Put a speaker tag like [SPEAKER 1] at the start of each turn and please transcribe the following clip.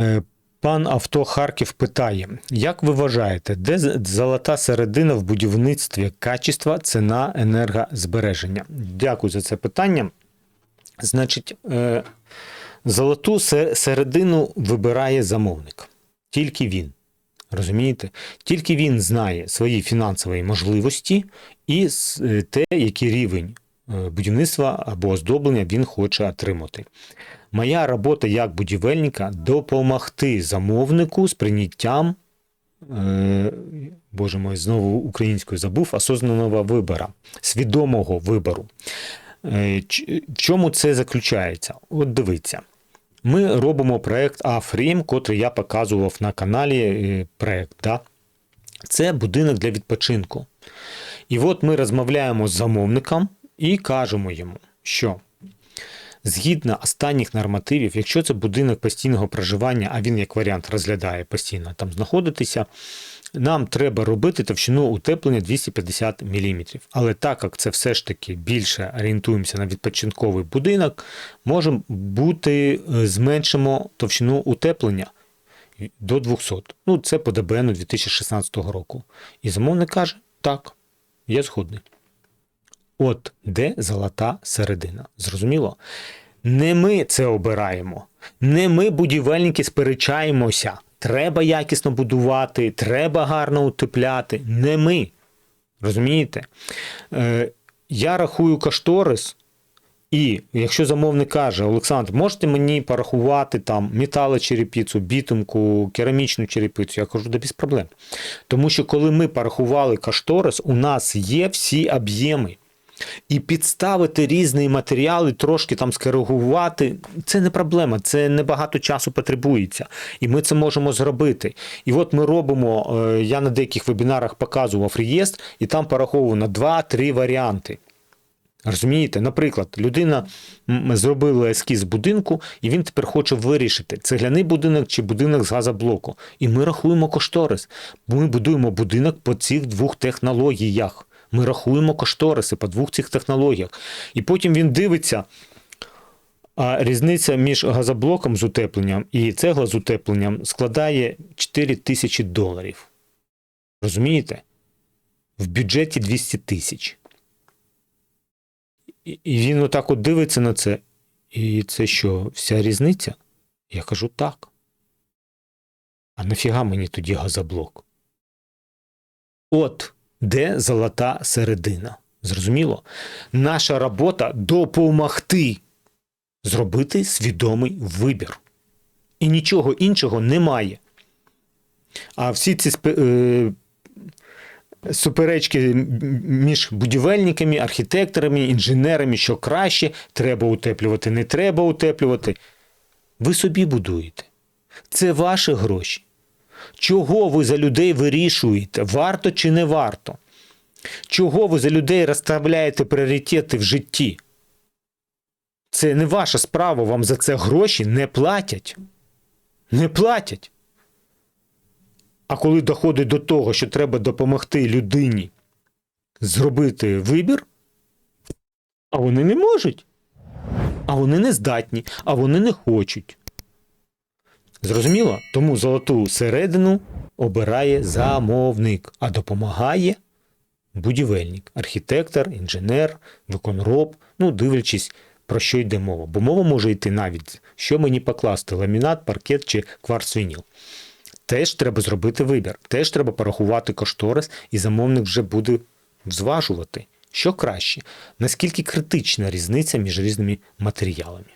[SPEAKER 1] Е, Пан Авто Харків питає: як ви вважаєте, де золота середина в будівництві качества, ціна енергозбереження? Дякую за це питання. Значить, е, золоту середину вибирає замовник. Тільки він. Розумієте? Тільки він знає свої фінансові можливості і е, те, який рівень будівництва або оздоблення він хоче отримати. Моя робота як будівельника допомогти замовнику з прийняттям, е, боже мой, знову українською забув, осознаного вибору, свідомого вибору. Е, В чому це заключається? От дивіться. Ми робимо проект Афрім, котрий я показував на каналі е, проект. Да? Це будинок для відпочинку. І от ми розмовляємо з замовником і кажемо йому, що згідно останніх нормативів, якщо це будинок постійного проживання, а він як варіант розглядає постійно там знаходитися, нам треба робити товщину утеплення 250 мм. Але так як це все ж таки більше орієнтуємося на відпочинковий будинок, може бути е, зменшимо товщину утеплення до 200. Ну, це по ДБН 2016 року. І замовник каже: так, я згодний. От де золота середина. Зрозуміло? Не ми це обираємо. Не ми, будівельники, сперечаємося. Треба якісно будувати, треба гарно утепляти. Не ми. Розумієте? Е, я рахую кошторис, і якщо замовник каже, Олександр, можете мені порахувати там металочерепицю, бітумку, керамічну черепицю? Я кажу, да без проблем. Тому що коли ми порахували кошторис, у нас є всі об'єми. І підставити різні матеріали, трошки там скоригувати, це не проблема, це небагато часу потребується. І ми це можемо зробити. І от ми робимо, е, я на деяких вебінарах показував реєстр, і там пораховано 2-3 варіанти. Розумієте, наприклад, людина зробила ескіз будинку, і він тепер хоче вирішити, цегляний будинок чи будинок з газоблоку. І ми рахуємо кошторис. Ми будуємо будинок по цих двох технологіях. Ми рахуємо кошториси по двох цих технологіях. І потім він дивиться. А різниця між газоблоком з утепленням і цегла з утепленням складає 4 тисячі доларів. Розумієте? В бюджеті 200 тисяч. І він отак от дивиться на це. І це що, вся різниця? Я кажу так. А нафіга мені тоді газоблок? От де золота середина. Зрозуміло? Наша робота допомогти зробити свідомий вибір. І нічого іншого немає. А всі ці е, суперечки між будівельниками, архітекторами, інженерами, що краще, треба утеплювати, не треба утеплювати. Ви собі будуєте. Це ваші гроші. Чого ви за людей вирішуєте, варто чи не варто? Чого ви за людей розставляєте пріоритети в житті? Це не ваша справа, вам за це гроші не платять. Не платять. А коли доходить до того, що треба допомогти людині зробити вибір, а вони не можуть. А вони не здатні, а вони не хочуть. Зрозуміло? Тому золоту середину обирає замовник, а допомагає будівельник, архітектор, інженер, виконроб, ну, дивлячись, про що йде мова. Бо мова може йти навіть, що мені покласти: ламінат, паркет чи кварцвініл. Теж треба зробити вибір, теж треба порахувати кошторис, і замовник вже буде зважувати, що краще, наскільки критична різниця між різними матеріалами.